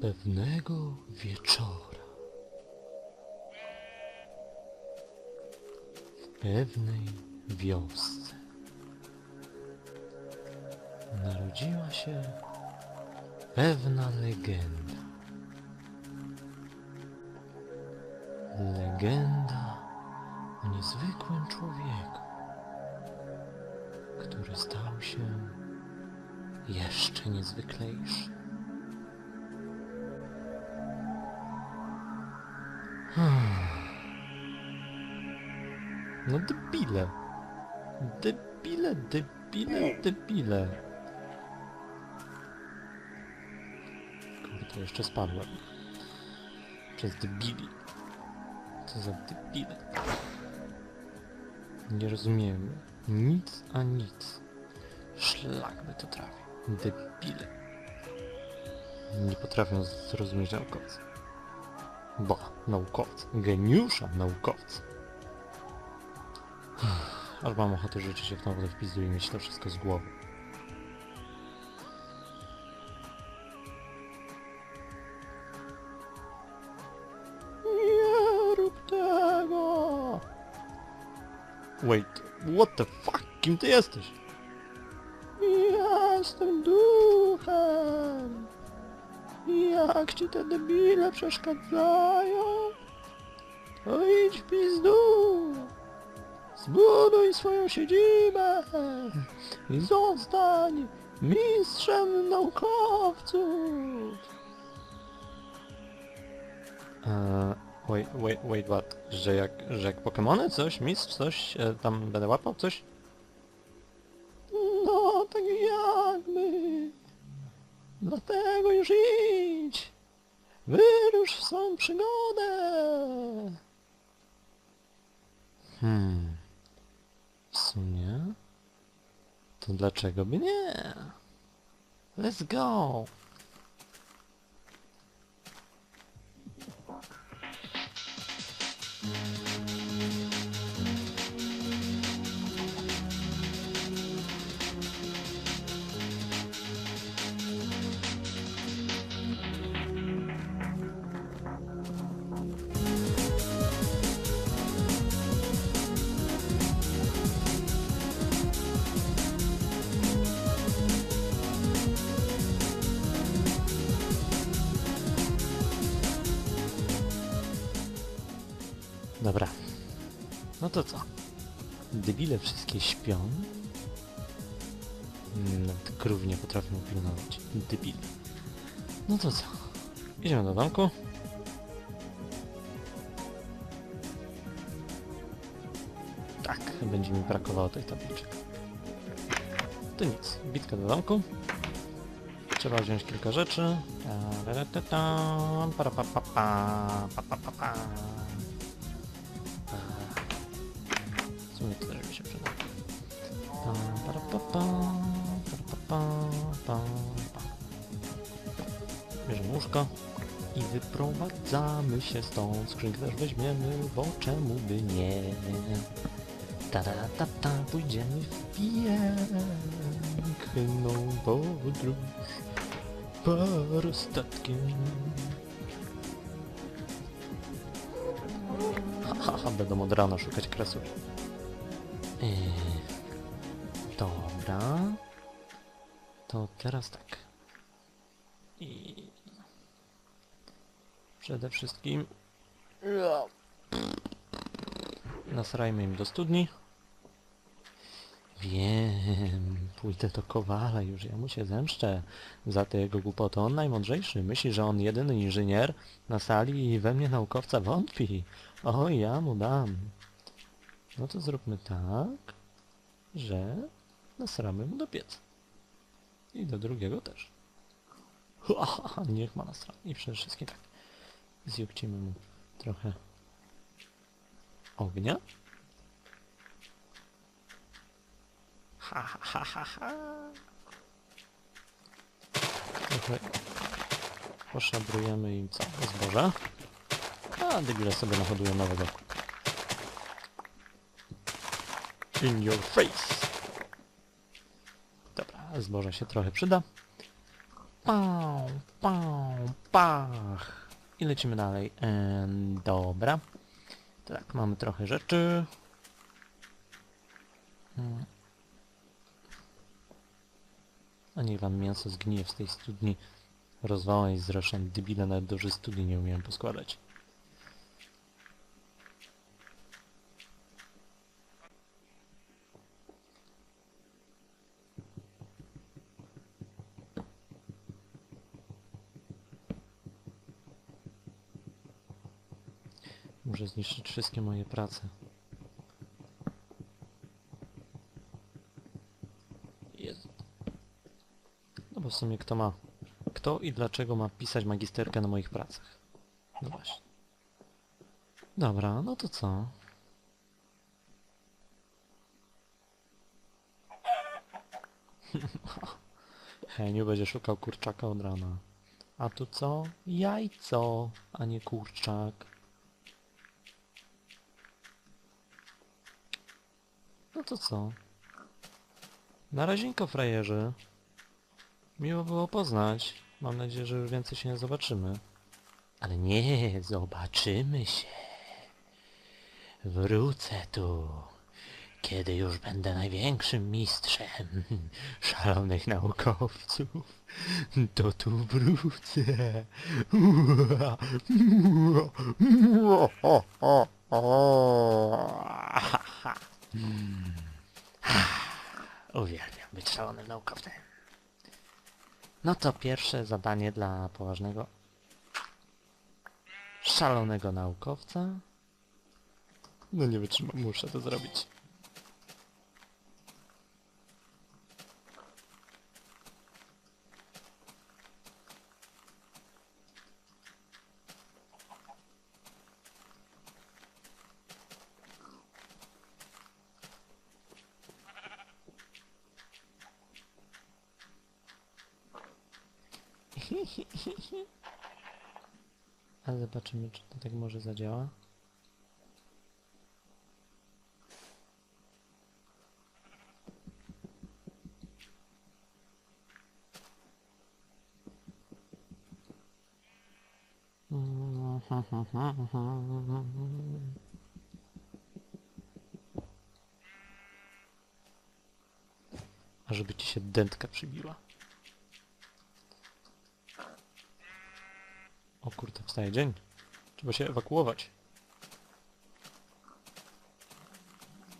Pewnego wieczora w pewnej wiosce narodziła się pewna legenda. Legenda o niezwykłym człowieku, który stał się jeszcze niezwyklejszy. No debile. Debile, debile, debile. Kurde, jeszcze spadłem. Przez debili. Co za debile. Nie rozumiem. Nic a nic. Szlak by to trafił. Debile. Nie potrafią zrozumieć naukowca. Bo naukowcy. Geniusza naukowcy. Aż mam ochotę życzyć się w tą wodę w pizdu i mieć to wszystko z głowy. Nie rób tego! Wait, what the fuck? Kim ty jesteś? Jestem duchem! Jak ci te debile przeszkadzają? To idź w pizdu! Zbuduj swoją siedzibę i zostań mistrzem naukowców. Eee, wait, wait, wait, what? Że jak, że jak Pokemony? Coś? Mistrz? Coś? E, tam będę łapał? Coś? No, tak jakby. Dlatego już idź. Wyrusz w swą przygodę. Hmm. W sumie? To dlaczego by nie? Let's go! Dobra. No to co? Debile wszystkie śpią. Nawet krów nie potrafią pilnować. Debile. No to co? Idziemy do domku. Tak, będzie mi brakowało tych tabliczek. To nic, bitka do domku. Trzeba wziąć kilka rzeczy. Ta-ra-ra-ta-tam, para-pa-pa-pa, pa-pa-pa-pa. W sumie to też mi się przyda. Pa, pa, pa, para, pa, pa, pa, pa. Bierzemy łóżko i wyprowadzamy się stąd. Skrzynkę też weźmiemy, bo czemu by nie? ta ta ta pójdziemy w piękną podróż parostatkiem. Haha, będą od rana szukać kresu. Yy, dobra. To teraz tak. I przede wszystkim nasrajmy im do studni. Wiem, pójdę do Kowala już, ja mu się zemszczę za te jego głupoty. On najmądrzejszy, myśli, że on jedyny inżynier na sali i we mnie naukowca wątpi. O, ja mu dam. No to zróbmy tak, że nasramy mu do pieca. I do drugiego też. Niech ma nasra. I przede wszystkim tak. Zjukcimy mu trochę ognia. Ha, ha, ha, ha, ha. Trochę poszabrujemy im co? Zboża. A, debile sobie nahodują nowego. In your face. Dobra, zboża się trochę przyda. Pał, pał, pach. I lecimy dalej. Dobra. Tak, mamy trochę rzeczy. Mm. A niech wam mięso zgnije w tej studni. Rozwała i zresztą debile nawet dobrze studni nie umiem poskładać. Muszę zniszczyć wszystkie moje prace. Jest. No bo w sumie kto ma... Kto i dlaczego ma pisać magisterkę na moich pracach? No właśnie. Dobra, no to co? Heniu będzie szukał kurczaka od rana. A tu co? Jajco, a nie kurczak. No to co? Na razinko, frajerzy. Miło było poznać. Mam nadzieję, że już więcej się nie zobaczymy. Ale nie, zobaczymy się. Wrócę tu, kiedy już będę największym mistrzem szalonych naukowców. To tu wrócę. Uwielbiam być szalonym naukowcem. No to pierwsze zadanie dla poważnego szalonego naukowca. No nie wytrzymam, muszę to zrobić. Ale zobaczymy, czy to tak może zadziała. A żeby ci się dętka przybiła. O kurde, wstaje dzień. Trzeba się ewakuować.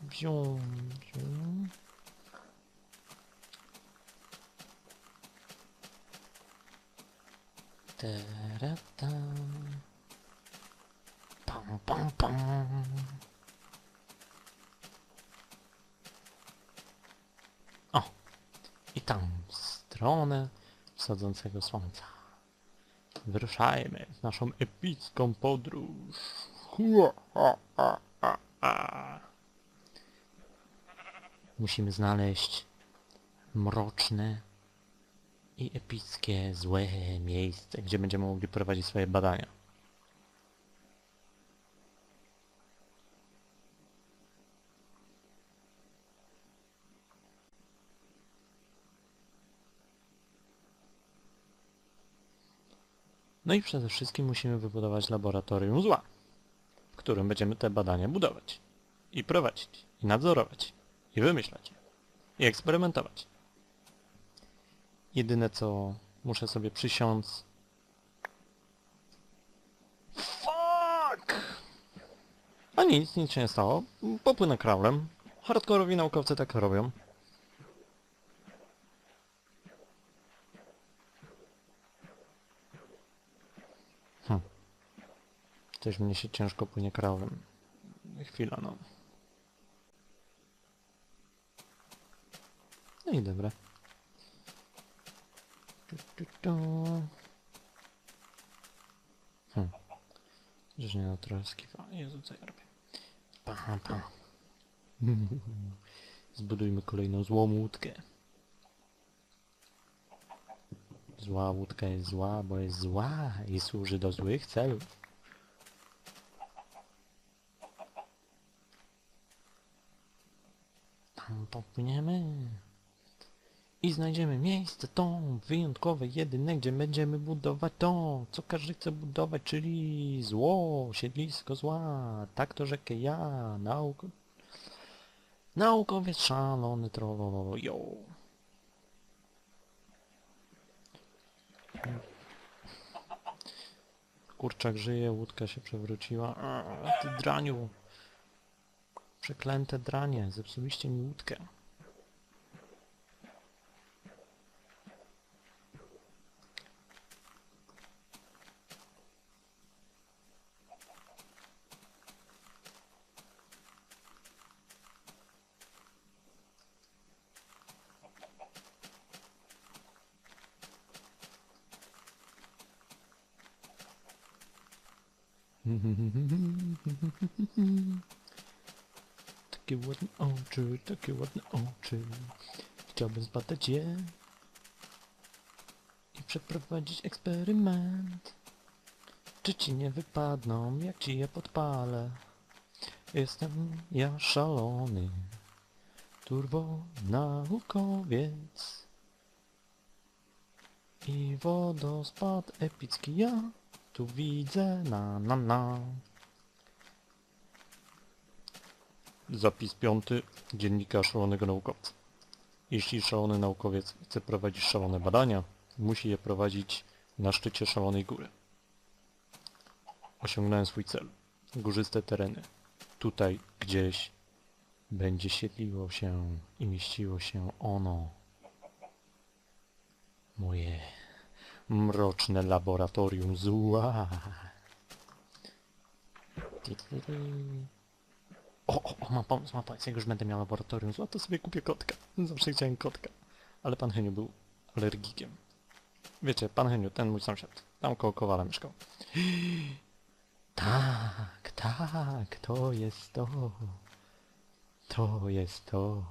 Wzią, wzią. Tereta. Pam, pam, pam. O! I tam w stronę wschodzącego słońca. Wyruszajmy w naszą epicką podróż. Musimy znaleźć mroczne i epickie, złe miejsce, gdzie będziemy mogli prowadzić swoje badania. No i przede wszystkim musimy wybudować laboratorium zła, w którym będziemy te badania budować i prowadzić, i nadzorować, i wymyślać, i eksperymentować. Jedyne co muszę sobie przysiąc... Fuck! A nic, nic się nie stało. Popłynę kraulem. Hardkorowi naukowcy tak robią. Coś mnie się ciężko płynie kraulem. Chwila, no. No i dobra. Tu, tu, tu. Hm. Że nie skiwa. Jezu, co ja robię? Pa, pa. Zbudujmy kolejną złą łódkę. Zła łódka jest zła, bo jest zła i służy do złych celów. Popłyniemy. I znajdziemy miejsce to wyjątkowe, jedyne, gdzie będziemy budować to, co każdy chce budować, czyli zło, siedlisko zła. Tak to rzekę ja, nauk... Naukowiec szalony trollolo, yo. Kurczak żyje, łódka się przewróciła. A, ty draniu. Przeklęte dranie, zepsuliście mi łódkę. Takie ładne oczy, takie ładne oczy. Chciałbym zbadać je i przeprowadzić eksperyment. Czy ci nie wypadną, jak ci je podpalę? Jestem ja szalony, turbo naukowiec. I wodospad epicki ja tu widzę na na na. Zapis piąty dziennika szalonego naukowca. Jeśli szalony naukowiec chce prowadzić szalone badania, musi je prowadzić na szczycie szalonej góry. Osiągnąłem swój cel. Górzyste tereny. Tutaj gdzieś będzie siedliło się i mieściło się ono. Moje mroczne laboratorium zła. Ti, ti, ti. O, o, o, mam pomysł, mam pomysł. Jak już będę miał laboratorium zła, to sobie kupię kotka. Zawsze chciałem kotka. Ale pan Heniu był alergikiem. Wiecie, pan Heniu, ten mój sąsiad. Tam koło Kowala mieszkał. Tak, tak, to jest to. To jest to.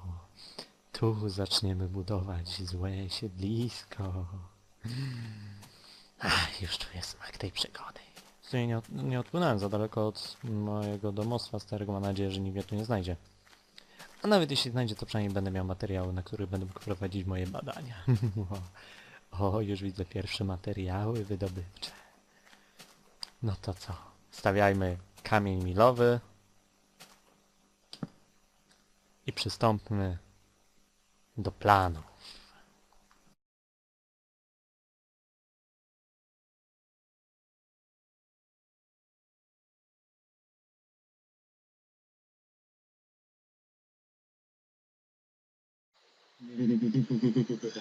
Tu zaczniemy budować złe siedlisko. Ach, już czuję smak tej przygody. Sumie nie, od, nie odpłynąłem za daleko od mojego domostwa starego, mam nadzieję, że nikt mnie tu nie znajdzie. A nawet jeśli znajdzie, to przynajmniej będę miał materiały, na których będę mógł prowadzić moje badania. o, już widzę pierwsze materiały wydobywcze. No to co? Stawiajmy kamień milowy i przystąpmy do planu. ブブブブブブブブ。